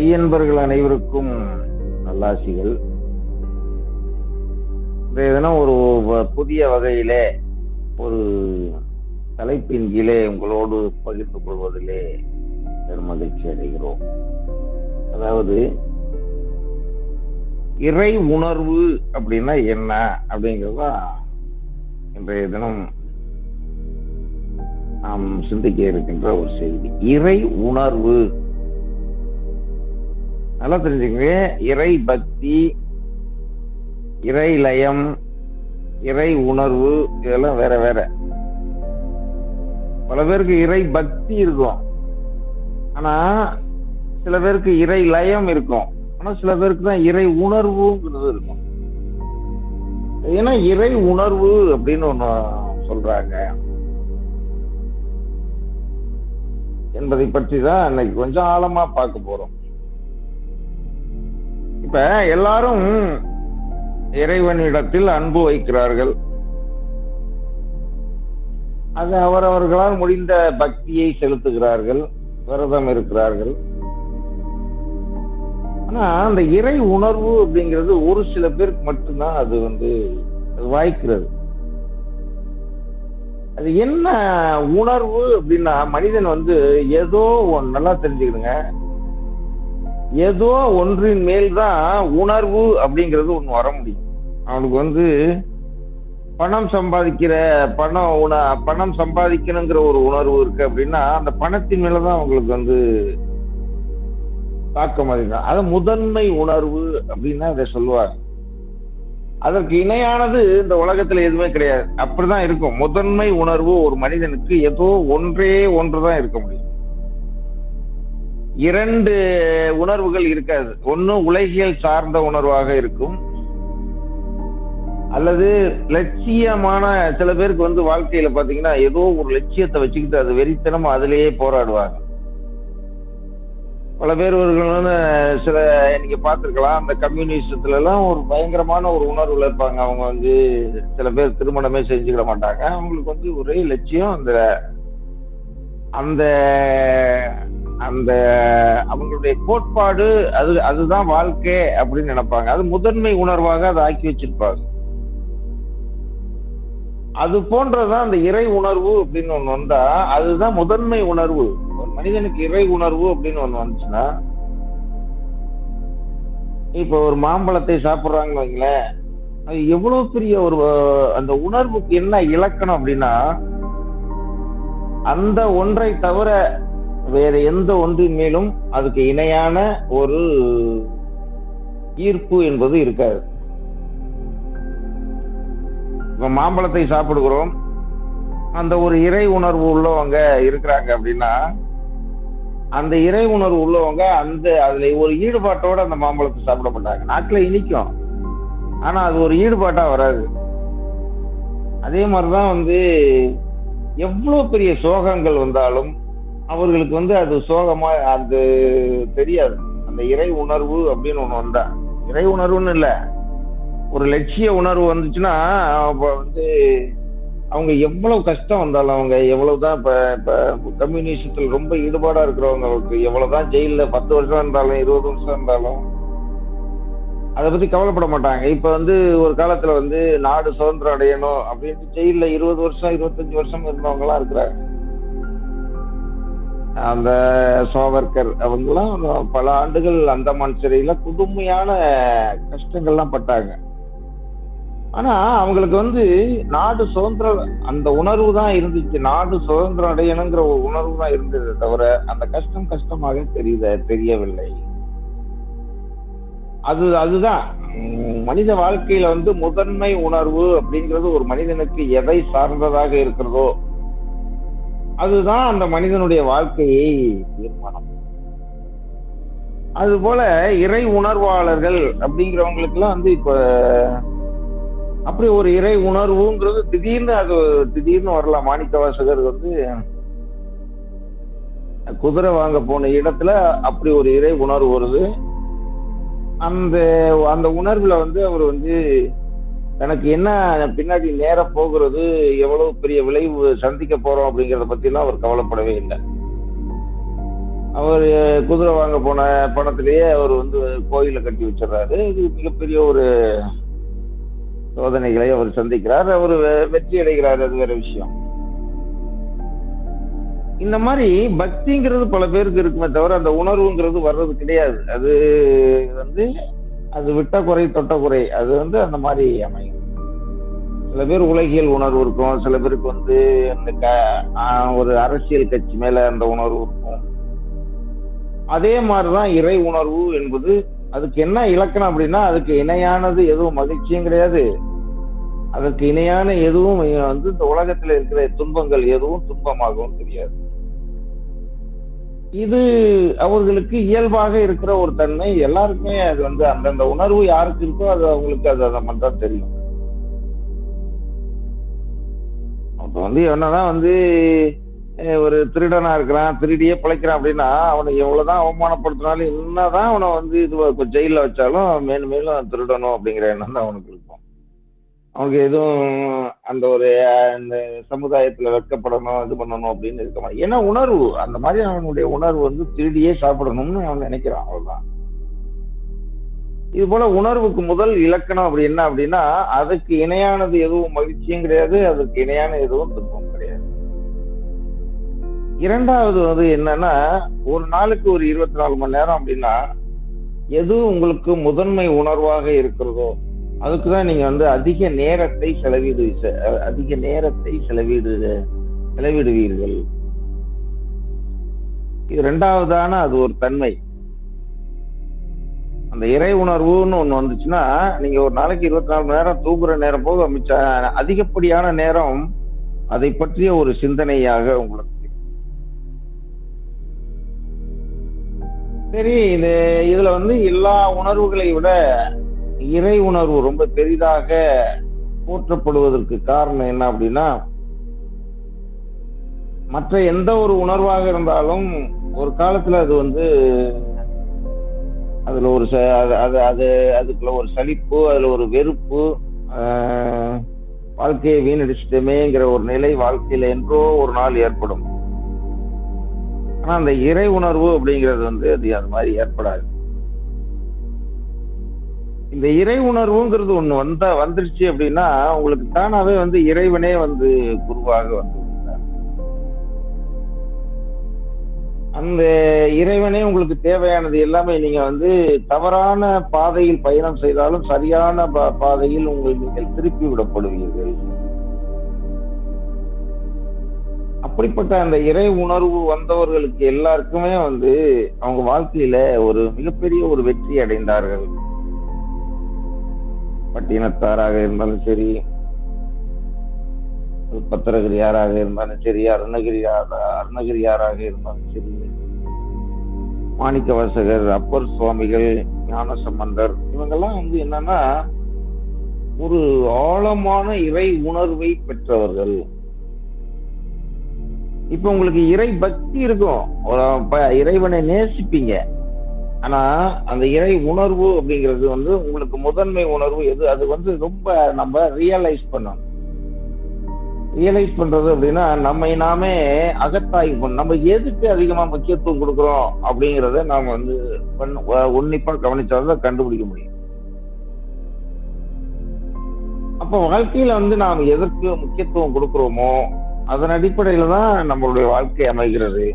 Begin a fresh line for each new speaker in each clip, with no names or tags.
மெய்யன்பர்கள் அனைவருக்கும் நல்லாசிகள். இன்றைய தினம் ஒரு வ- புதிய வகையிலே ஒரு தலைப்பின் கீழே உங்களோடு பகிர்ந்து கொள்வதிலே பெரும் மகிழ்ச்சி அடைகிறோம். அதாவது இறை உணர்வு அப்படின்னா என்ன அப்படிங்கிறதா இன்றைய தினம் நாம் சிந்திக்க இருக்கின்ற ஒரு செய்தி. இறை உணர்வு நல்லா தெரிஞ்சுக்கங்க இறை பக்தி இறை லயம் இறை உணர்வு இதெல்லாம் வேற வேற. பல பேருக்கு இறை பக்தி இருக்கும். ஆனா சில பேருக்கு இறை லயம் இருக்கும். ஆனா சில பேருக்கு தான் இறை உணர்வுங்கிறது இருக்கும். ஏன்னா இறை உணர்வு அப்படின்னு ஒண்ணு சொல்றாங்க. என்பதை பற்றி தான் இன்னைக்கு கொஞ்சம் ஆழமா பார்க்க போறோம். இப்ப எல்லாரும் இறைவனிடத்தில் அன்பு வைக்கிறார்கள். அது அவரவர்களால் முடிந்த பக்தியை செலுத்துகிறார்கள் விரதம் இருக்கிறார்கள். ஆனா அந்த இறை உணர்வு அப்படிங்கிறது ஒரு சில பேருக்கு மட்டும்தான் அது வந்து அது வாய்க்கிறது. அது என்ன உணர்வு அப்படின்னா மனிதன் வந்து ஏதோ ஒண்ணு நல்லா தெரிஞ்சுக்கிடுங்க ஏதோ ஒன்றின் மேல் தான் உணர்வு அப்படிங்கிறது ஒண்ணு வர முடியும். அவனுக்கு வந்து பணம் சம்பாதிக்கிற பணம் உண பணம் சம்பாதிக்கணுங்கிற ஒரு உணர்வு இருக்கு அப்படின்னா அந்த பணத்தின் மேலதான் அவங்களுக்கு வந்து தாக்கம் அதிகம். அது முதன்மை உணர்வு அப்படின்னு அதை சொல்லுவாங்க. அதற்கு இணையானது இந்த உலகத்துல எதுவுமே கிடையாது. அப்படிதான் இருக்கும். முதன்மை உணர்வு ஒரு மனிதனுக்கு ஏதோ ஒன்றே ஒன்றுதான் இருக்க முடியும். இரண்டு உணர்வுகள் இருக்காது. ஒண்ணு உலகியல் சார்ந்த உணர்வாக இருக்கும். அல்லது லட்சியமான சில பேருக்கு வந்து வாழ்க்கையில பாத்தீங்கன்னா ஏதோ ஒரு லட்சியத்தை வச்சுக்கிட்டு அது வெறித்தனமா அதுலயே போராடுவாங்க. பல பேர் இவர்கள் வந்து சில நீங்க பார்த்துருக்கலாம் அந்த கம்யூனிஸ்டத்துல எல்லாம் ஒரு பயங்கரமான ஒரு உணர்வுல இருப்பாங்க. அவங்க வந்து சில பேர் திருமணமே செஞ்சுக்கிட மாட்டாங்க. அவங்களுக்கு வந்து ஒரே லட்சியம் அந்த அந்த அந்த அவங்களுடைய கோட்பாடு அது அதுதான் வாழ்க்கை அப்படின்னு நினைப்பாங்க. அது முதன்மை உணர்வாக அதை ஆக்கி வச்சிருப்பாங்க. அது போன்றதான் அந்த இறை உணர்வு அப்படின்னு ஒண்ணு வந்தா அதுதான் முதன்மை உணர்வு. ஒரு மனிதனுக்கு இறை உணர்வு அப்படின்னு ஒண்ணு வந்துச்சுன்னா இப்ப ஒரு மாம்பழத்தை சாப்பிடுறாங்கன்னு வைங்களேன். அது எவ்வளவு பெரிய ஒரு அந்த உணர்வுக்கு என்ன இலக்கணம் அப்படின்னா அந்த ஒன்றை தவிர வேற எந்த ஒன்றின் மேலும் அதுக்கு இணையான ஒரு ஈர்ப்பு என்பது இருக்காது. இப்ப மாம்பழத்தை சாப்பிடுகிறோம். அந்த ஒரு இறை உணர்வு உள்ளவங்க இருக்கிறாங்க அப்படின்னா அந்த இறை உணர்வு உள்ளவங்க அந்த அதுல ஒரு ஈடுபாட்டோட அந்த மாம்பழத்தை சாப்பிட மாட்டாங்க. நாக்குல இனிக்கும். ஆனா அது ஒரு ஈடுபாட்டா வராது. அதே மாதிரிதான் வந்து எவ்வளவு பெரிய சோகங்கள் வந்தாலும் அவர்களுக்கு வந்து அது சோகமா அது தெரியாது. அந்த இறை உணர்வு அப்படின்னு ஒண்ணு வந்தா. இறை உணர்வுன்னு இல்ல. ஒரு லட்சிய உணர்வு வந்துச்சுன்னா அப்ப வந்து அவங்க எவ்வளவு கஷ்டம் வந்தாலும் அவங்க எவ்வளவுதான் இப்ப இப்ப கம்யூனிஸ்டத்தில் ரொம்ப ஈடுபாடா இருக்கிறவங்களுக்கு எவ்வளவுதான் ஜெயில்ல பத்து வருஷம் இருந்தாலும் இருபது வருஷம் இருந்தாலும் அதை பத்தி கவலைப்பட மாட்டாங்க. இப்ப வந்து ஒரு காலத்துல வந்து நாடு சுதந்திரம் அடையணும் அப்படின்ட்டு ஜெயில்ல இருபது வருஷம் இருபத்தஞ்சு வருஷம் இருந்தவங்க எல்லாம் இருக்கிறாங்க. அந்த சோவர்கர் அவங்கெல்லாம் பல ஆண்டுகள் அந்தமான் சிறையில புதுமையான கஷ்டங்கள்லாம் பட்டாங்க. ஆனா அவங்களுக்கு வந்து நாடு சுதந்திரம் அந்த உணர்வு தான் இருந்துச்சு. நாடு சுதந்திரம் அடையணுங்கிற ஒரு உணர்வு தான் இருந்தது தவிர அந்த கஷ்டம் கஷ்டமாக தெரியுத தெரியவில்லை. அது அதுதான். உம், மனித வாழ்க்கையில வந்து முதன்மை உணர்வு அப்படிங்கிறது ஒரு மனிதனுக்கு எதை சார்ந்ததாக இருக்கிறதோ அதுதான் அந்த மனிதனுடைய வாழ்க்கையை தீர்மானம். அது போல இறை உணர்வாளர்கள் அப்படிங்கிறவங்களுக்கு எல்லாம் வந்து இப்ப அப்படி ஒரு இறை உணர்வுங்கிறது திடீர்னு அது திடீர்னு வரலாம். மாணிக்க வாசகர் வந்து குதிரை வாங்க போன இடத்துல அப்படி ஒரு இறை உணர்வு வருது. அந்த அந்த உணர்வுல வந்து அவர் வந்து எனக்கு என்ன பின்னாடி நேர போகிறது எவ்வளவு பெரிய விளைவு சந்திக்க போறோம் அப்படிங்கறத பத்தி எல்லாம் அவர் கவலைப்படவே இல்லை. அவர் குதிரை வாங்க போன பணத்திலேயே அவர் வந்து கோயிலை கட்டி வச்சிடுறாரு. இது மிகப்பெரிய ஒரு சோதனைகளை அவர் சந்திக்கிறார். அவர் வெற்றி அடைகிறார் அது வேற விஷயம். இந்த மாதிரி பக்திங்கிறது பல பேருக்கு இருக்குமே தவிர அந்த உணர்வுங்கிறது வர்றது கிடையாது. அது வந்து அது விட்ட குறை தொட்ட குறை அது வந்து அந்த மாதிரி அமையும். சில பேர் உலகியல் உணர்வு இருக்கும். சில பேருக்கு வந்து அந்த க- ஆஹ் ஒரு அரசியல் கட்சி மேல அந்த உணர்வு இருக்கும். அதே மாதிரிதான் இறை உணர்வு என்பது அதுக்கு என்ன இலக்கணம் அப்படின்னா அதுக்கு இணையானது எதுவும் மகிழ்ச்சியும் கிடையாது. அதற்கு இணையான எதுவும் வந்து இந்த உலகத்துல இருக்கிற துன்பங்கள் எதுவும் துன்பமாகவும் தெரியாது. இது அவர்களுக்கு இயல்பாக இருக்கிற ஒரு தன்மை. எல்லாருக்குமே அது வந்து அந்தந்த உணர்வு யாருக்கு இருக்கோ அது அவங்களுக்கு அது அதை மட்டும் தெரியும். அப்ப வந்து என்னன்னா வந்து ஒரு திருடனா இருக்கிறான் திருடியே பிழைக்கிறான் அப்படின்னா அவனை எவ்வளவுதான் அவமானப்படுத்தினாலும் என்னதான் அவனை வந்து இது ஜெயில வச்சாலும் மேலும் மேலும் திருடணும் அப்படிங்கிற எண்ணம் தான் அவனுக்கு அவனுக்கு எதுவும் அந்த ஒரு அந்த சமுதாயத்துல வெட்கப்படணும் இது பண்ணணும் அப்படின்னு இருக்க மாட்டான் ஏன்னா உணர்வு. அந்த மாதிரி அவனுடைய உணர்வு வந்து திருடியே சாப்பிடணும்னு அவன் நினைக்கிறான். அவ்வளவுதான். இது போல உணர்வுக்கு முதல் இலக்கணம் அப்படி என்ன அப்படின்னா அதுக்கு இணையானது எதுவும் மகிழ்ச்சியும் கிடையாது அதுக்கு இணையான எதுவும் துன்பம் கிடையாது. இரண்டாவது வந்து என்னன்னா ஒரு நாளுக்கு ஒரு இருபத்தி நாலு மணி நேரம் அப்படின்னா எது உங்களுக்கு முதன்மை உணர்வாக இருக்கிறதோ அதுக்கு தான் நீங்க வந்து அதிக நேரத்தை செலவிடு அதிக நேரத்தை செலவிடு செலவிடுவீர்கள். இது ரெண்டாவதான அது ஒரு தன்மை. அந்த இறை உணர்வுன்னு ஒண்ணு வந்துச்சுன்னா நீங்க ஒரு நாளைக்கு இருபத்தி நாலு மணி நேரம் தூங்குற நேரம் போக மிச்ச அதிகப்படியான நேரம் அதை பற்றிய ஒரு சிந்தனையாக உங்களுக்கு சரி இது இதுல வந்து எல்லா உணர்வுகளை விட இறை உணர்வு ரொம்ப பெரிதாக போற்றப்படுவதற்கு காரணம் என்ன அப்படின்னா மற்ற எந்த ஒரு உணர்வாக இருந்தாலும் ஒரு காலத்துல அது வந்து அதுல ஒரு ச- அது அது அது அதுக்குள்ள ஒரு சலிப்பு அதுல ஒரு வெறுப்பு ஆஹ், வாழ்க்கையை வீணடிச்சிட்டமேங்கிற ஒரு நிலை வாழ்க்கையில என்றோ ஒரு நாள் ஏற்படும். ஆனா அந்த இறை உணர்வு அப்படிங்கிறது வந்து அது அது மாதிரி ஏற்படாது. இந்த இறை உணர்வுங்கிறது ஒண்ணு வந்தா வந்துருச்சு அப்படின்னா உங்களுக்கு தானாவே வந்து இறைவனே வந்து குருவாக வந்து அந்த இறைவனே உங்களுக்கு தேவையானது எல்லாமே நீங்க வந்து தவறான பாதையில் பயணம் செய்தாலும் சரியான பா- பாதையில் உங்கள் நீங்கள் திருப்பி விடப்படுவீர்கள். அப்படிப்பட்ட அந்த இறை உணர்வு வந்தவர்களுக்கு எல்லாருக்குமே வந்து அவங்க வாழ்க்கையில ஒரு மிகப்பெரிய ஒரு வெற்றி அடைந்தார்கள். பட்டினத்தாராக இருந்தாலும் சரி பத்திரகிரியாராக இருந்தாலும் சரி அருணகிரியார அருணகிரியாராக இருந்தாலும் சரி மாணிக்க வாசகர் அப்பர் சுவாமிகள் ஞான சம்பந்தர் இவங்கெல்லாம் வந்து என்னன்னா ஒரு ஆழமான இறை உணர்வை பெற்றவர்கள். இப்ப உங்களுக்கு இறை பக்தி இருக்கும். இறைவனை நேசிப்பீங்க. ஆனா அந்த இறை உணர்வு அப்படிங்கிறது வந்து உங்களுக்கு முதன்மை உணர்வு எது? அது வந்து ரொம்ப நம்ம ரியலைஸ் பண்ணணும். ரியலைஸ் பண்றது அப்படின்னா நம்மை நாமே அகத்தாய்வு பண்ணும் நம்ம எதுக்கு அதிகமா முக்கியத்துவம் கொடுக்குறோம் அப்படிங்கிறத நாம வந்து பண்ண- உன்னிப்பா கவனிச்சாதான் கண்டுபிடிக்க முடியும். அப்ப வாழ்க்கையில வந்து நாம் எதற்கு முக்கியத்துவம் கொடுக்குறோமோ அதன் அடிப்படையில தான் நம்மளுடைய வாழ்க்கை அமைகிறது.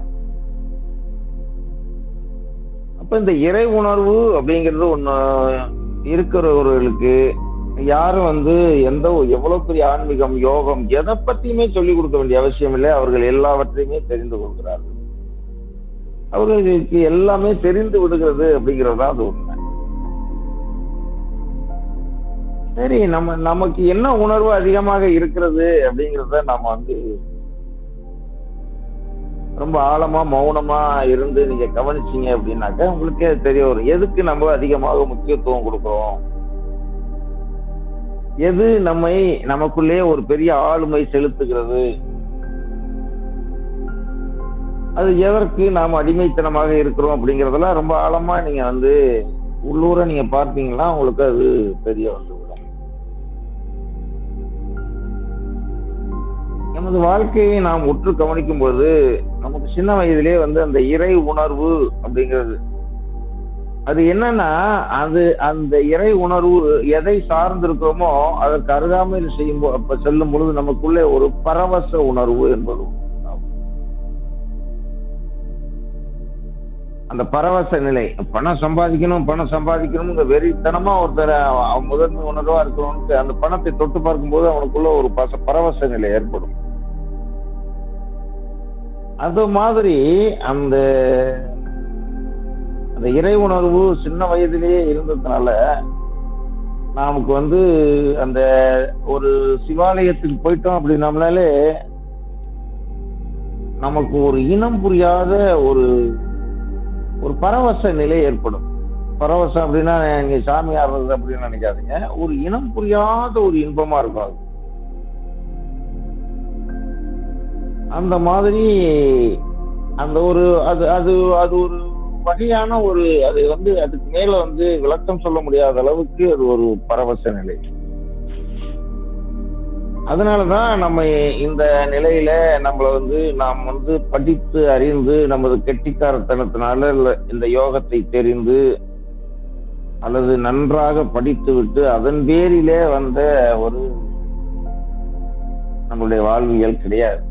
அப்ப இந்த இறை உணர்வு அப்படிங்கிறது ஒண்ணு இருக்கிறவர்களுக்கு யாரும் வந்து எந்த ஒரு- எவ்வளவு பெரிய ஆன்மீகம் யோகம் எதை பத்தியுமே சொல்லிக் கொடுக்க வேண்டிய அவசியம் இல்லை. அவர்கள் எல்லாவற்றையுமே தெரிந்து கொள்கிறார்கள். அவர்களுக்கு எல்லாமே தெரிந்து விடுகிறது அப்படிங்கிறது தான் அது உண்மை. சரி நம்ம நமக்கு என்ன உணர்வு அதிகமாக இருக்கிறது அப்படிங்கிறத நாம வந்து ரொம்ப ஆழமா மௌனமா இருந்து நீங்க கவனிச்சீங்க அப்படின்னாக்க உங்களுக்கே அது தெரிய வரும். எதுக்கு நம்ம அதிகமாக முக்கியத்துவம் கொடுக்குறோம்? எது நம்மை நமக்குள்ளே ஒரு பெரிய ஆளுமை செலுத்துகிறது? அது எதற்கு நாம் அடிமைத்தனமாக இருக்கிறோம் அப்படிங்கறதெல்லாம் ரொம்ப ஆழமா நீங்க வந்து உள்ளூர நீங்க பார்த்தீங்கன்னா உங்களுக்கு அது தெரிய வந்து நமது வாழ்க்கையை நாம் உற்று கவனிக்கும் போது நமக்கு சின்ன வயதிலே வந்து அந்த இறை உணர்வு அப்படிங்கிறது. அது என்னன்னா அது அந்த இறை உணர்வு எதை சார்ந்திருக்கிறோமோ அதற்கு அருகாமையில் செய்யும் அப்ப செல்லும் பொழுது நமக்குள்ளே ஒரு பரவச உணர்வு என்பது அந்த பரவச நிலை பணம் சம்பாதிக்கணும் பணம் சம்பாதிக்கணும்ங்கிற வெறித்தனமா ஒருத்தர் அவன் முதன்மை உணர்வா இருக்கணும்னு அந்த பணத்தை தொட்டு பார்க்கும்போது அவனுக்குள்ள ஒரு பச பரவச நிலை ஏற்படும். அது மாதிரி அந்த அந்த இறை உணர்வு சின்ன வயதிலேயே இருந்ததுனால நமக்கு வந்து அந்த ஒரு சிவாலயத்துக்கு போயிட்டோம் அப்படின்னம்னாலே நமக்கு ஒரு இனம் புரியாத ஒரு ஒரு பரவச நிலை ஏற்படும். பரவசம் அப்படின்னா நீங்க சாமி ஆடுறது அப்படின்னு நினைக்காதீங்க. ஒரு இனம் புரியாத ஒரு இன்பமா இருக்கும் அது. அந்த மாதிரி அந்த ஒரு அது அது அது ஒரு வகையான ஒரு அது வந்து அதுக்கு மேல வந்து விளக்கம் சொல்ல முடியாத அளவுக்கு அது ஒரு பரவச நிலை. அதனாலதான் நம்ம இந்த நிலையில நம்மள வந்து நாம் வந்து படித்து அறிந்து நமது கெட்டிக்காரத்தனத்தினால இந்த யோகத்தை தெரிந்து அல்லது நன்றாக படித்து விட்டு அதன் பேரிலே வந்த ஒரு நம்மளுடைய வாழ்வியல் கிடையாது.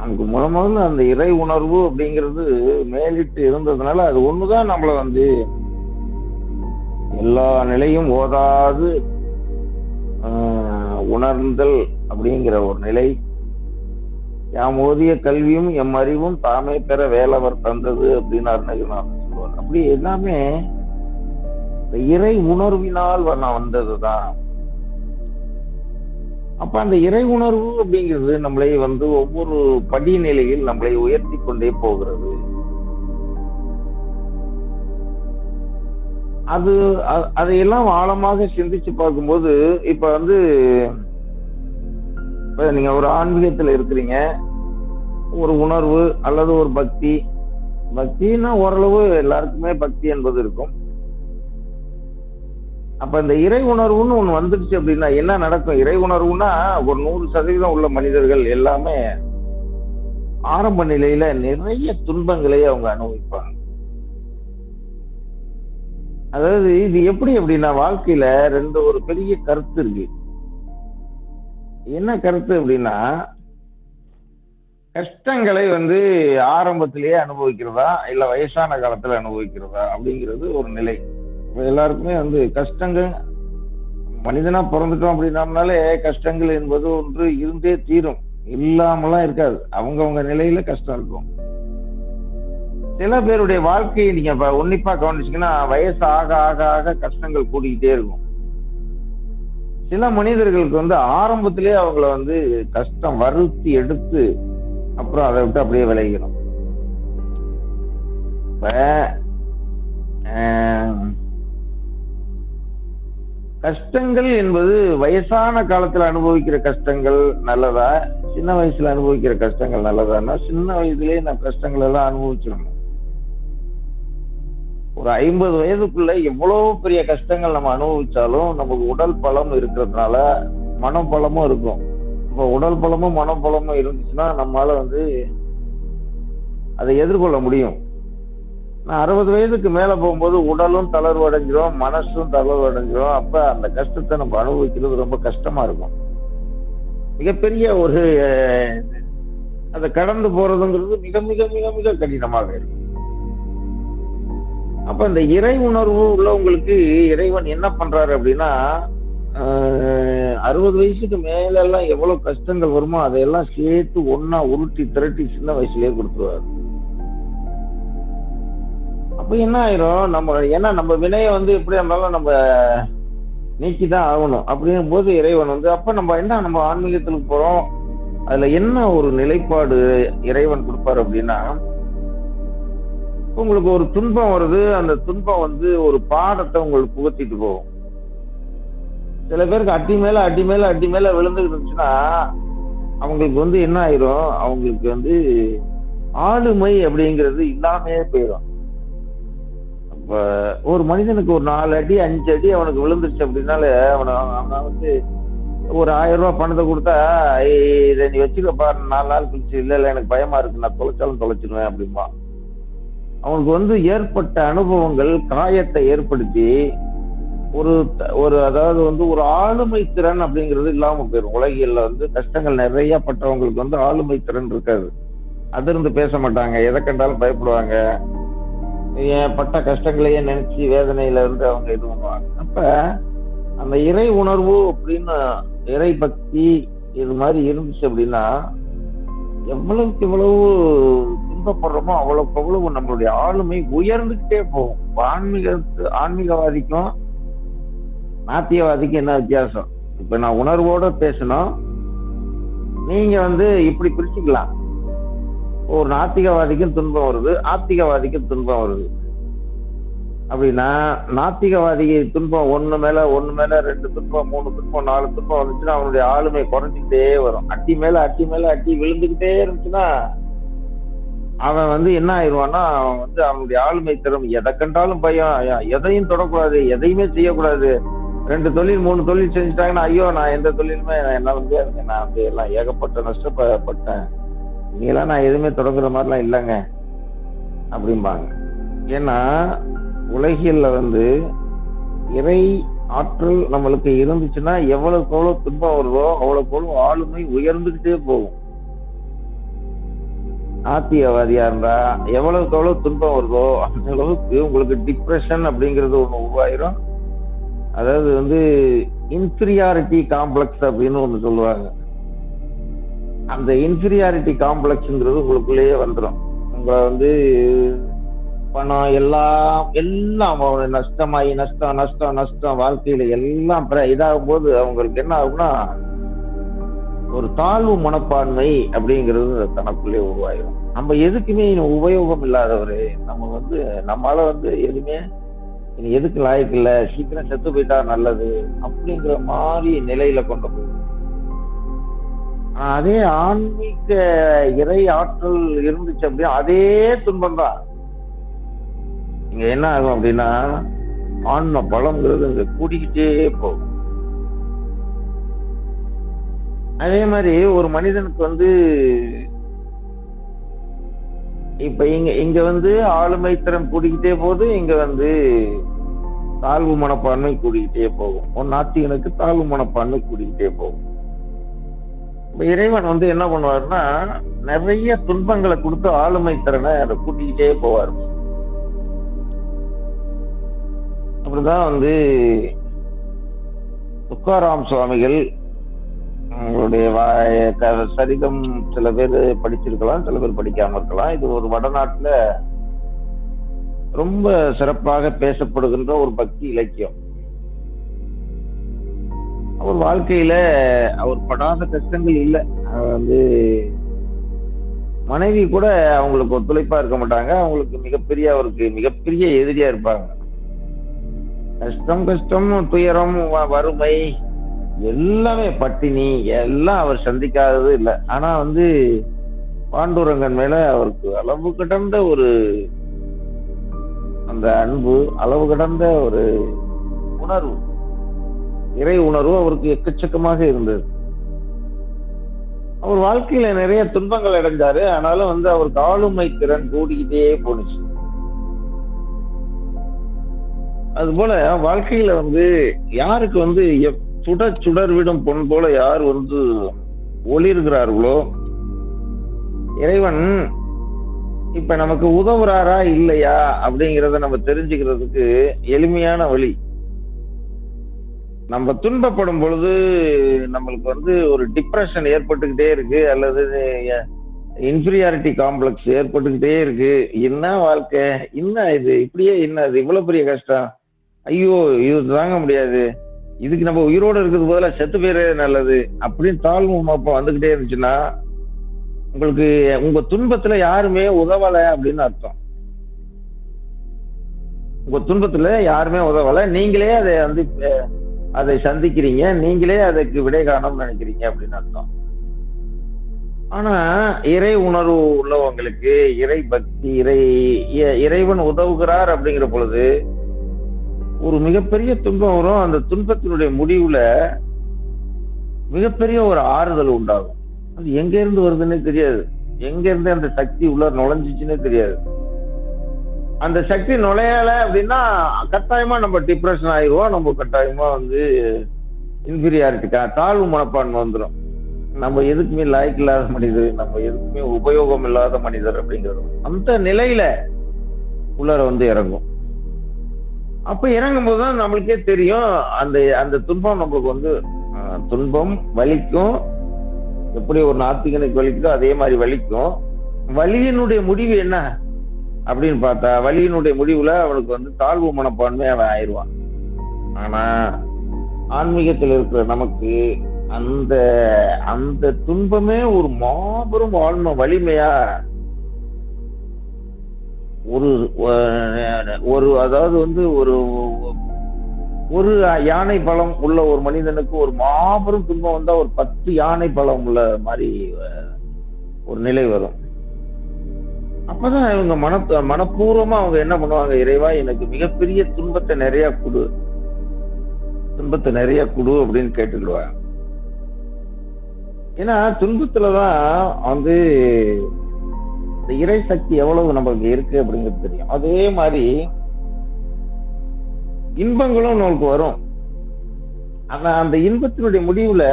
நமக்கு முத முதல்ல அந்த இறை உணர்வு அப்படிங்கிறது மேலிட்டு இருந்ததுனால அது ஒண்ணுதான் நம்மள வந்து எல்லா நிலையும் ஓதாது ஆஹ், உணர்ந்தல் அப்படிங்கிற ஒரு நிலை. யாம் ஓதிய கல்வியும் எம் அறிவும் தாமே பெற வேலவர் தந்தது அப்படின்னு அருணகிரிநாதன் சொல்லுவார். அப்படி எல்லாமே இறை உணர்வினால் வ- வந்ததுதான். அப்ப அந்த இறை உணர்வு அப்படிங்கிறது நம்மளை வந்து ஒவ்வொரு படிநிலையில் நம்மளை உயர்த்தி கொண்டே போகிறது. அது அதையெல்லாம் ஆழமாக சிந்திச்சு பார்க்கும்போது இப்ப வந்து இப்ப நீங்க ஒரு ஆன்மீகத்துல இருக்கிறீங்க ஒரு உணர்வு அல்லது ஒரு பக்தி. பக்தின்னா ஓரளவு எல்லாருக்குமே பக்தி என்பது இருக்கும். அப்ப இந்த இறை உணர்வுன்னு ஒண்ணு வந்துடுச்சு அப்படின்னா என்ன நடக்கும்? இறை உணர்வுனா ஒரு நூறு சதவீதம் உள்ள மனிதர்கள் எல்லாமே ஆரம்ப நிலையில நிறைய துன்பங்களை அவங்க அனுபவிப்பாங்க. அதாவது இது எப்படி அப்படின்னா வாழ்க்கையில ரெண்டு ஒரு பெரிய கருத்து இருக்கு. என்ன கருத்து அப்படின்னா கஷ்டங்களை வந்து ஆரம்பத்திலேயே அனுபவிக்கிறதா இல்ல வயசான காலத்துல அனுபவிக்கிறதா அப்படிங்கிறது ஒரு நிலை. எல்லாருக்குமே வந்து கஷ்டங்கள் மனிதனா பிறந்துட்டோம் அப்படின்னாலே கஷ்டங்கள் என்பது ஒன்று இருந்தே தீரும். இல்லாமலாம் இருக்காது. அவங்கவுங்க நிலையில கஷ்டம் இருக்கும். சில பேருடைய வாழ்க்கையை நீங்க இப்ப உன்னிப்பா கவனிச்சீங்கன்னா வயசு ஆக ஆக ஆக கஷ்டங்கள் கூடிக்கிட்டே இருக்கும். சில மனிதர்களுக்கு வந்து ஆரம்பத்திலே அவங்கள வந்து கஷ்டம் வருத்தி எடுத்து அப்புறம் அதை விட்டு அப்படியே விளையணும் இப்ப கஷ்டங்கள் என்பது வயசான காலத்துல அனுபவிக்கிற கஷ்டங்கள் நல்லதா? சின்ன வயசுல அனுபவிக்கிற கஷ்டங்கள் நல்லதான்னா சின்ன வயசுலயே நான் கஷ்டங்கள் எல்லாம் அனுபவிச்சிடணும். ஒரு ஐம்பது வயதுக்குள்ள எவ்வளவு பெரிய கஷ்டங்கள் நம்ம அனுபவிச்சாலும் நமக்கு உடல் பலம் இருக்கிறதுனால மனப்பலமும் இருக்கும். இப்போ உடல் பலமும் மனப்பலமும் இருந்துச்சுன்னா நம்மளால வந்து அதை எதிர்கொள்ள முடியும். அறுபது வயதுக்கு மேல போகும்போது உடலும் தளர்வு அடைஞ்சிரும் மனசும் தளர்வு அடைஞ்சிரும். அப்ப அந்த கஷ்டத்தை நம்ம அனுபவிக்கிறது ரொம்ப கஷ்டமா இருக்கும். மிகப்பெரிய ஒரு அந்த அதை கடந்து போறதுங்கிறது மிக மிக மிக மிக கடினமாக இருக்கும் அப்ப இந்த இறை உணர்வு உள்ளவங்களுக்கு இறைவன் என்ன பண்றாரு அப்படின்னா ஆஹ், அறுபது வயசுக்கு மேல எல்லாம் எவ்வளவு கஷ்டங்கள் வருமோ அதையெல்லாம் சேர்த்து ஒன்னா உருட்டி திரட்டி சின்ன வயசுலயே கொடுத்துருவாரு. அப்ப என்ன ஆயிரும்? நம்ம ஏன்னா நம்ம வினையை வந்து எப்படி இருந்தாலும் நம்ம நீக்கி தான் ஆகணும். அப்படிங்கும் போது இறைவன் வந்து அப்ப நம்ம என்ன நம்ம ஆன்மீகத்துக்கு போறோம்? அதுல என்ன ஒரு நிலைப்பாடு இறைவன் கொடுப்பாரு அப்படின்னா உங்களுக்கு ஒரு துன்பம் வருது அந்த துன்பம் வந்து ஒரு பாடத்தை உங்களுக்கு புகுத்திட்டு போகும். சில பேருக்கு அடி மேல அடி மேல அடி மேல விழுந்துகிட்டு இருந்துச்சுன்னா அவங்களுக்கு வந்து என்ன ஆயிரும்? அவங்களுக்கு வந்து ஆளுமை அப்படிங்கிறது இல்லாமையே போயிடும் ஒரு மனிதனுக்கு ஒரு நாலு அடி அஞ்சு அடி அவனுக்கு விழுந்துருச்சு அப்படின்னாலே அவனை அவனை வந்து ஒரு ஆயிரம் ரூபா பணத்தை கொடுத்தா இதை நீ வச்சுக்கப்பா நாலு நாள் கழிச்சு இல்லை இல்லை எனக்கு பயமா இருக்கு நான் தொலைச்சாலும் தொலைச்சிடுவேன் அப்படிம்பா அவனுக்கு வந்து ஏற்பட்ட அனுபவங்கள் காயத்தை ஏற்படுத்தி ஒரு ஒரு அதாவது வந்து ஒரு ஆளுமை திறன் அப்படிங்கிறது இல்லாமல் போயிடும் உலகியல்ல வந்து கஷ்டங்கள் நிறைய பட்டவங்களுக்கு வந்து ஆளுமை திறன் இருக்காது. அதிர்ந்து பேச மாட்டாங்க எதை கண்டாலும் பயப்படுவாங்க. ஏன் பட்ட கஷ்டங்களையே நினைச்சு வேதனையில இருந்து அவங்க இது பண்ணுவாங்க. அப்ப அந்த இறை உணர்வு அப்படின்னு இறை பக்தி இது மாதிரி இருந்துச்சு அப்படின்னா எவ்வளவுக்கு எவ்வளவு துன்பப்படுறோமோ அவ்வளவுக்கு அவ்வளவு நம்மளுடைய ஆளுமை உயர்ந்துகிட்டே போகும். ஆன்மீகத்து ஆன்மீக ஆன்மீகவாதிக்கும் நாத்தியவாதிக்கும் என்ன வித்தியாசம்? இப்ப நான் உணர்வோட பேசணும். நீங்க வந்து இப்படி பிரிச்சுக்கலாம். ஒரு நாத்திகவாதிக்கும் துன்பம் வருது ஆத்திகவாதிக்கும் துன்பம் வருது. அப்படின்னா நாத்திகவாதி துன்பம் ஒண்ணு மேல ஒண்ணு மேல ரெண்டு துன்பம் மூணு துன்பம் நாலு துன்பம் வந்துச்சுன்னா அவனுடைய ஆளுமை குறைஞ்சிக்கிட்டே வரும். அட்டி மேல அட்டி மேல அட்டி விழுந்துகிட்டே இருந்துச்சுன்னா அவன் வந்து என்ன ஆயிடுவான்னா அவன் வந்து அவனுடைய ஆளுமை திறம் எதை கண்டாலும் பயம் எதையும் தொடக்கூடாது எதையுமே செய்யக்கூடாது. ரெண்டு தொழில் மூணு தொழில் செஞ்சுட்டாங்கன்னா ஐயோ நான் எந்த தொழிலுமே என்னால முடியாதுங்க. நான் வந்து எல்லாம் ஏகப்பட்ட நஷ்டப்பட்டேன் நீங்களாம் நான் எதுவுமே தொடங்குற மாதிரிலாம் இல்லைங்க. அப்படிம்பாங்க. ஏன்னா உலகியல்ல வந்து இறை ஆற்றல் நம்மளுக்கு இருந்துச்சுன்னா எவ்வளவுக்கு எவ்வளவு துன்பம் வருதோ அவ்வளவு எவ்வளவு ஆளுமை உயர்ந்துகிட்டே போகும். ஆத்தியவாதியா இருந்தா எவ்வளவுக்கு எவ்வளவு துன்பம் வருதோ அந்த அளவுக்கு உங்களுக்கு டிப்ரெஷன் அப்படிங்கிறது ஒன்று உருவாயிரும். அதாவது வந்து இன்ஃபீரியாரிட்டி காம்ப்ளெக்ஸ் அப்படின்னு ஒன்று சொல்லுவாங்க. அந்த இன்ஃபீரியாரிட்டி காம்ப்ளெக்ஸ்ங்கிறது உங்களுக்குள்ளேயே வந்துடும் உங்களை வந்து பணம் எல்லாம் எல்லாம் நஷ்டமாயி நஷ்டம் நஷ்டம் நஷ்டம் வாழ்க்கையில எல்லாம் இதாகும் போது அவங்களுக்கு என்ன ஆகும்னா ஒரு தாழ்வு மனப்பான்மை அப்படிங்கிறது தனக்குள்ளே உருவாயிடும் நம்ம எதுக்குமே உபயோகம் இல்லாதவரு. நம்ம வந்து நம்மளால வந்து எதுவுமே எதுக்கு லாய்க்கு இல்லை சீக்கிரம் செத்து போயிட்டா நல்லது அப்படிங்கிற மாதிரி நிலையில கொண்டு போயிடும் அதே ஆன்மீக இறை ஆற்றல் இருந்துச்சு அப்படின்னா அதே துன்பம் தான் இங்க என்ன ஆகும் அப்படின்னா ஆன்ம பலம்ங்கிறது இங்க கூடிக்கிட்டே போகும். அதே மாதிரி ஒரு மனிதனுக்கு வந்து இப்ப இங்க இங்க வந்து ஆளுமை திறன் கூடிக்கிட்டே போகுது இங்க வந்து தாழ்வு மனப்பான்மை கூடிக்கிட்டே போகும். ஒரு நாத்திகனுக்கு தாழ்வு மனப்பான்மை கூடிக்கிட்டே போகும். இறைவன் வந்து என்ன பண்ணுவாருன்னா நிறைய துன்பங்களை கொடுத்து ஆளுமை திறனை அதை கூட்டிக்கிட்டே போவார். அப்படிதான் வந்து துக்காராம் சுவாமிகள் உங்களுடைய சரிதம் சில பேர் படிச்சிருக்கலாம் சில பேர் படிக்காம இருக்கலாம். இது ஒரு வடநாட்டுல ரொம்ப சிறப்பாக பேசப்படுகின்ற ஒரு பக்தி இலக்கியம். அவர் வாழ்க்கையில அவர் படாத கஷ்டங்கள் இல்லை. அவர் வந்து மனைவி கூட அவங்களுக்கு ஒத்துழைப்பா இருக்க மாட்டாங்க. அவங்களுக்கு மிகப்பெரிய அவருக்கு மிகப்பெரிய எதிரியா இருப்பாங்க. கஷ்டம் கஷ்டம் துயரம் வ- வறுமை எல்லாமே பட்டினி எல்லாம் அவர் சந்திக்காதது இல்லை. ஆனா வந்து பாண்டுரங்கன் மேல அவருக்கு அளவு கடந்த ஒரு அந்த அன்பு அளவு கடந்த ஒரு உணர்வு. இறை உணர்வு அவருக்கு எக்கச்சக்கமாக இருந்தது. அவர் வாழ்க்கையில நிறைய துன்பங்கள் அடைஞ்சாரு. ஆனாலும் வந்து அவருக்கு ஆளுமை திறன் கூடிக்கிட்டே போனுச்சு அது போல வாழ்க்கையில வந்து யாருக்கு வந்து எப்- சுட சுடர் விடும் பொன் போல யார் வந்து ஒளிர்கிறார்களோ இறைவன் இப்ப நமக்கு உதவுறாரா இல்லையா அப்படிங்கிறத நம்ம தெரிஞ்சுக்கிறதுக்கு எளிமையான வழி நம்ம துன்பப்படும் பொழுது நம்மளுக்கு வந்து ஒரு டிப்ரெஷன் ஏற்பட்டுக்கிட்டே இருக்கு அல்லது இன்ஃபீரியாரிட்டி காம்ப்ளெக்ஸ் ஏற்பட்டுக்கிட்டே இருக்கு. என்ன வாழ்க்கை? என்ன இது? இப்படியே என்ன இது? இவ்வளவு பெரிய கஷ்டம். ஐயோ இது தாங்க முடியாது. இதுக்கு நம்ம உயிரோட இருக்கிறது பதிலா செத்து போயிரே நல்லது? அப்படின்னு தாழ்வு மப்பம் வந்துகிட்டே இருந்துச்சுன்னா உங்களுக்கு உங்க துன்பத்துல யாருமே உதவல அப்படின்னு அர்த்தம். உங்க துன்பத்துல யாருமே உதவல. நீங்களே அதை வந்து அதை சந்திக்கிறீங்க. நீங்களே அதுக்கு விடை காணும் நினைக்கிறீங்க அப்படின்னு அர்த்தம். ஆனா இறை உணர்வு உள்ளவங்களுக்கு இறை பக்தி இறை இ- இறைவன் உதவுகிறார் அப்படிங்கிற பொழுது ஒரு மிகப்பெரிய துன்பம் வரும். அந்த துன்பத்தினுடைய முடிவுல மிகப்பெரிய ஒரு ஆறுதல் உண்டாகும். அது எங்க இருந்து வருதுன்னே தெரியாது. எங்க இருந்து அந்த சக்தி உள்ள நுழைஞ்சிச்சுன்னே தெரியாது. அந்த சக்தி நுழையல அப்படின்னா கட்டாயமா நம்ம டிப்ரெஷன் ஆயிடுவோம் நம்ம கட்டாயமா வந்து இன்ஃபீரியாரிட்டிக்கா தாழ்வு மனப்பான்மை வந்துடும் நம்ம எதுக்குமே லாய்க்கு இல்லாத மனிதர் நம்ம எதுக்குமே உபயோகம் இல்லாத மனிதர் அப்படிங்கிறது அந்த நிலையில உள்ளர வந்து இறங்கும். அப்ப இறங்கும் போதுதான் நம்மளுக்கே தெரியும் அந்த அந்த துன்பம் நம்மளுக்கு வந்து துன்பம் வலிக்கும். எப்படி ஒரு நாத்திகனுக்கு வலிக்குதோ அதே மாதிரி வலிக்கும். வலியினுடைய முடிவு என்ன? அப்படின்னு பார்த்தா வலியினுடைய முடிவுல அவனுக்கு வந்து தாழ்வு மனப்பான்மை அவன் ஆயிடுவான். ஆனா ஆன்மீகத்தில் இருக்கிற நமக்கு அந்த அந்த துன்பமே ஒரு மாபெரும் ஆன்ம வலிமையா ஒரு ஒரு அதாவது வந்து ஒரு ஒரு யானை பழம் உள்ள ஒரு மனிதனுக்கு ஒரு மாபெரும் துன்பம் வந்தா ஒரு பத்து யானை பழம் உள்ள மாதிரி ஒரு நிலை வரும். அப்பதான் இவங்க மன மனப்பூர்வமா அவங்க என்ன பண்ணுவாங்க? இறைவா எனக்கு மிகப்பெரிய துன்பத்தை நிறைய கொடு. துன்பத்தை நிறைய கொடு அப்படின்னு கேட்டுக்கிடுவாங்க. ஏன்னா துன்பத்துலதான் வந்து இந்த இறை சக்தி எவ்வளவு நமக்கு இருக்கு அப்படிங்கிறது தெரியும். அதே மாதிரி இன்பங்களும் நமக்கு வரும். ஆனா அந்த இன்பத்தினுடைய முடிவுல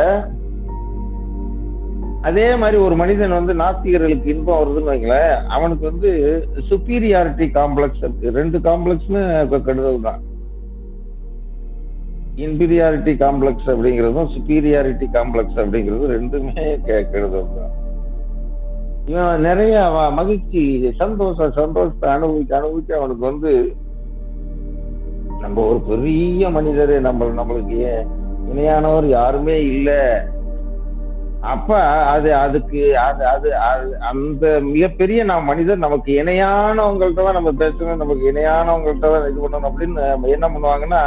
அதே மாதிரி ஒரு மனிதன் வந்து நாத்திகர்களுக்கு இன்பம் வருதுன்னு வைங்களேன் அவனுக்கு வந்து சுப்பீரியாரிட்டி காம்ப்ளெக்ஸ் இருக்கு. ரெண்டு காம்ப்ளெக்ஸ்னு கெடுதல் தான். இன்பீரியாரிட்டி காம்ப்ளெக்ஸ் அப்படிங்கிறதும் சுப்பீரியாரிட்டி காம்ப்ளெக்ஸ் அப்படிங்கிறது ரெண்டுமே கெடுதல் தான். இவன் நிறைய மகிழ்ச்சி சந்தோஷம் சந்தோஷத்தை அனுபவிக்க அனுபவிக்க அவனுக்கு வந்து நம்ம ஒரு பெரிய மனிதர் நம்ம நம்மளுக்கு இணையானவர் யாருமே இல்ல. அப்ப அது அதுக்கு அது அது அது- அந்த மிகப்பெரிய நான் மனிதர் நமக்கு இணையானவங்கள்ட்ட தான் நம்ம பேசணும் நமக்கு இணையானவங்கள்ட்ட தான் இது பண்ணணும் அப்படின்னு நம்ம என்ன பண்ணுவாங்கன்னா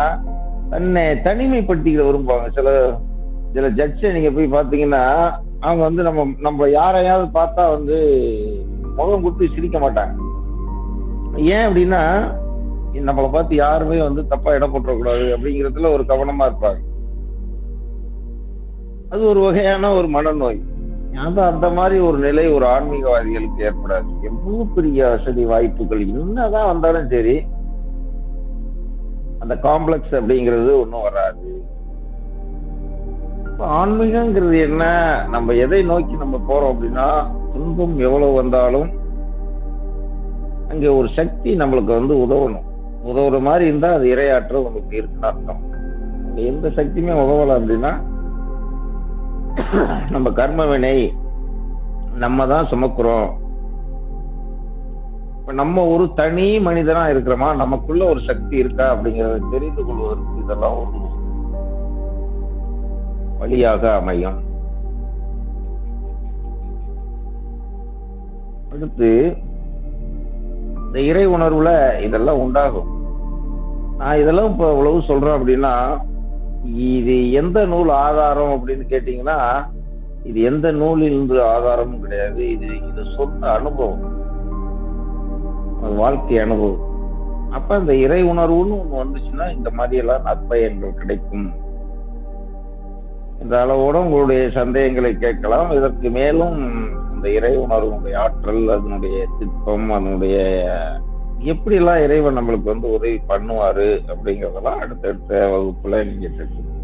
தன்னை தனிமைப்படுத்திக்கிற விரும்புவாங்க. சில சில ஜட்ஜை நீங்க போய் பாத்தீங்கன்னா அவங்க வந்து நம்ம நம்ம யாரையாவது பார்த்தா வந்து முகம் கொடுத்து சிரிக்க மாட்டாங்க. ஏன் அப்படின்னா நம்மளை பார்த்து யாருமே வந்து தப்பா இடம் போட்டுறக்கூடாது அப்படிங்கிறதுல ஒரு கவனமா இருப்பாங்க. அது ஒரு வகையான ஒரு மனநோய். அது அந்த மாதிரி ஒரு நிலை ஒரு ஆன்மீகவாதிகளுக்கு ஏற்படாது. எவ்வளவு பெரிய வசதி வாய்ப்புகள் என்னதான் வந்தாலும் சரி அந்த காம்ப்ளெக்ஸ் அப்படிங்கிறது ஒன்றும் வராது. ஆன்மீகங்கிறது என்ன? நம்ம எதை நோக்கி நம்ம போறோம் அப்படின்னா துன்பம் எவ்வளவு வந்தாலும் அங்க ஒரு சக்தி நம்மளுக்கு வந்து உதவணும். உதவுற மாதிரி இருந்தா அது இரையாற்ற உங்களுக்கு இருக்குன்னு அர்த்தம். எந்த சக்தியுமே உதவலை அப்படின்னா நம்ம கர்ம வினை நம்ம தான் சுமக்குறோம். இப்ப நம்ம ஒரு தனி மனிதனா இருக்கிறோமா? நமக்குள்ள ஒரு சக்தி இருக்கா அப்படிங்கறத தெரிந்து கொள்வதற்கு இதெல்லாம் ஒரு வழியாக அமையும். அடுத்து இந்த இறை உணர்வுல இதெல்லாம் உண்டாகும். நான் இதெல்லாம் இப்ப இவ்வளவு சொல்றேன் அப்படின்னா இது எந்த நூல் ஆதாரம் அப்படின்னு கேட்டீங்கன்னா இது எந்த நூலிலிருந்து ஆதாரமும் கிடையாது. இது இது சொந்த அனுபவம். அது வாழ்க்கை அனுபவம். அப்ப இந்த இறை உணர்வுன்னு ஒண்ணு வந்துச்சுன்னா இந்த மாதிரி எல்லாம் நற்பயன்கள் கிடைக்கும். இந்த அளவோட உங்களுடைய சந்தேகங்களை கேட்கலாம். இதற்கு மேலும் இந்த இறை உணர்வுடைய ஆற்றல் அதனுடைய திட்பம் அதனுடைய எப்படிலாம் இறைவன் நம்மளுக்கு வந்து உதவி பண்ணுவாரு அப்படிங்கறதெல்லாம் அடுத்தடுத்த வகுப்புல நீங்க தெரிஞ்சுக்கணும்